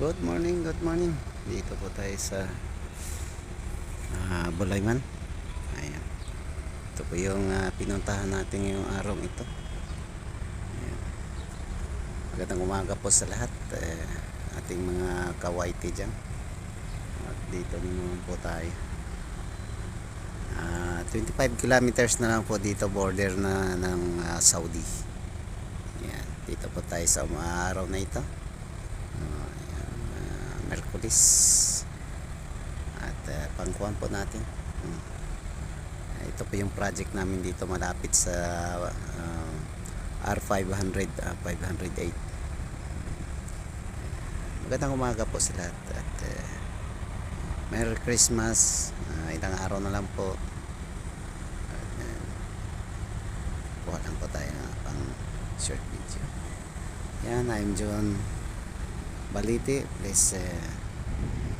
Good morning, good morning. Dito po tayo sa ah, Bulayman. Ayan. Ito po yung ah, pinuntahan natin ngayong araw ito. Ayan. Magandang umaga po sa lahat. Eh, ating mga kawaiti dyan. At dito naman po tayo. Ah, 25 kilometers na lang po dito border na ng ah, Saudi. Ayan. Dito po tayo sa araw na ito. Merkulis. At uh, pangkuhan po natin. Ah, ito po yung project namin dito malapit sa ah, R500 ah, 508 magandang umaga po sa lahat at uh, Merry Christmas. Ah, ilang araw na lang po. At, uh, kuha lang po tayo ng pang short video. Yan I'm John Baliti please uh,